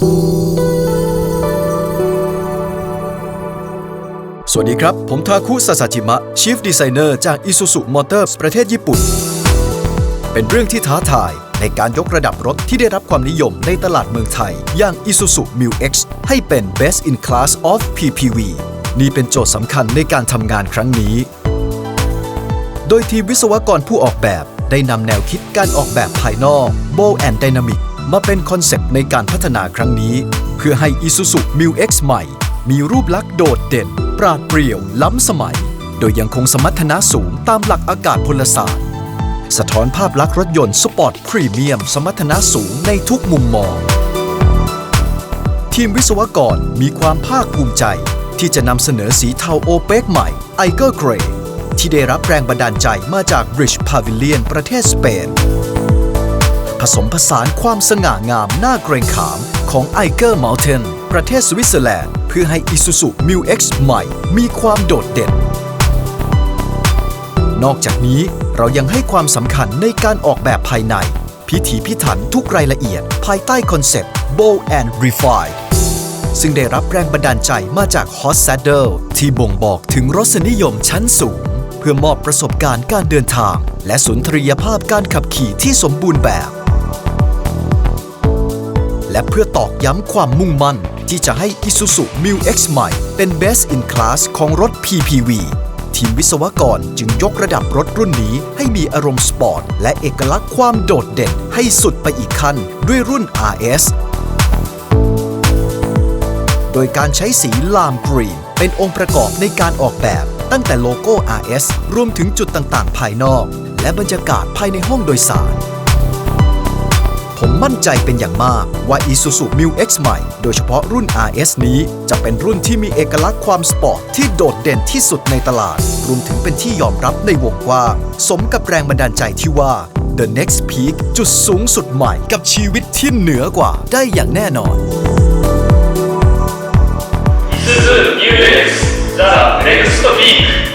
สวัสดีครับ ผมทาคุสาสาจิมะ Chief Designer จาก Isuzu Motors ประเทศญี่ปุ่น เป็นเรื่องที่ท้าทายในการยกระดับรถที่ได้รับความนิยมในตลาดเมืองไทย อย่าง Isuzu Mu X ให้เป็น Best in Class of PPV นี่เป็นโจทย์สำคัญในการทำงานครั้งนี้ โดยทีมวิศวกรผู้ออกแบบได้นำแนวคิดการออกแบบภายนอก Bow and Dynamic มาเป็นคอนเซปต์ในการพัฒนาครั้งนี้ เพื่อให้ Isuzu Mu X ใหม่ มีรูปลักษณ์โดดเด่น ปราดเปรียว ล้ำสมัย โดยยังคงสมรรถนะสูงตามหลักอากาศพลศาสตร์ สะท้อนภาพลักษณ์รถยนต์สปอร์ตพรีเมียม สมรรถนะสูงในทุกมุมมอง ทีมวิศวกรมีความภาคภูมิใจ ที่จะนำเสนอสีเทาโอเปกใหม่ i g e r Grey ที่ได้รับแรงบันดาลใจมาจาก Bridge Pavilion ประเทศสเปน ผสมผสานความสง่างามน่าเกรงขามของ i g e r Mountain ประเทศสวิตเซอร์แลนด์ เพื่อให้ Isuzu Mu X ใหม่ มีความโดดเด่น นอกจากนี้เรายังให้ความสำคัญในการออกแบบภายใน พิถีพิถันทุกรายละเอียด ภายใต้คอนเซปต์ Bold and Refine ซึ่งได้รับแรงบันดาลใจมาจาก Hot Saddle ที่บ่งบอกถึงรสนิยมชั้นสูง เพื่อมอบประสบการณ์การเดินทาง และสุนทรียภาพการขับขี่ที่สมบูรณ์แบบ และเพื่อตอกย้ำความมุ่งมั่น ที่จะให้ Isuzu Mu X ใหม่ เป็น Best in Class ของรถ PPV ทีมวิศวกรจึงยกระดับรถรุ่นนี้ให้มีอารมณ์สปอร์ต และเอกลักษณ์ความโดดเด่นให้สุดไปอีกขั้นด้วยรุ่น RS โดยการใช้สีลามกรีน เป็นองค์ประกอบในการออกแบบ ตั้งแต่โลโก้ RS รวมถึงจุดต่างๆ ภายนอก และบรรยากาศภายในห้องโดยสาร ผมมั่นใจเป็นอย่างมากว่า Isuzu Mu X ใหม่ โดยเฉพาะรุ่น RS นี้ จะเป็นรุ่นที่มีเอกลักษณ์ความสปอร์ตที่โดดเด่นที่สุดในตลาด รวมถึงเป็นที่ยอมรับในวงกว้างสมกับแรงบันดาลใจที่ว่า The Next Peak จุดสูงสุดใหม่กับชีวิตที่เหนือกว่าได้อย่างแน่นอน Isuzu Mu X The Next Peak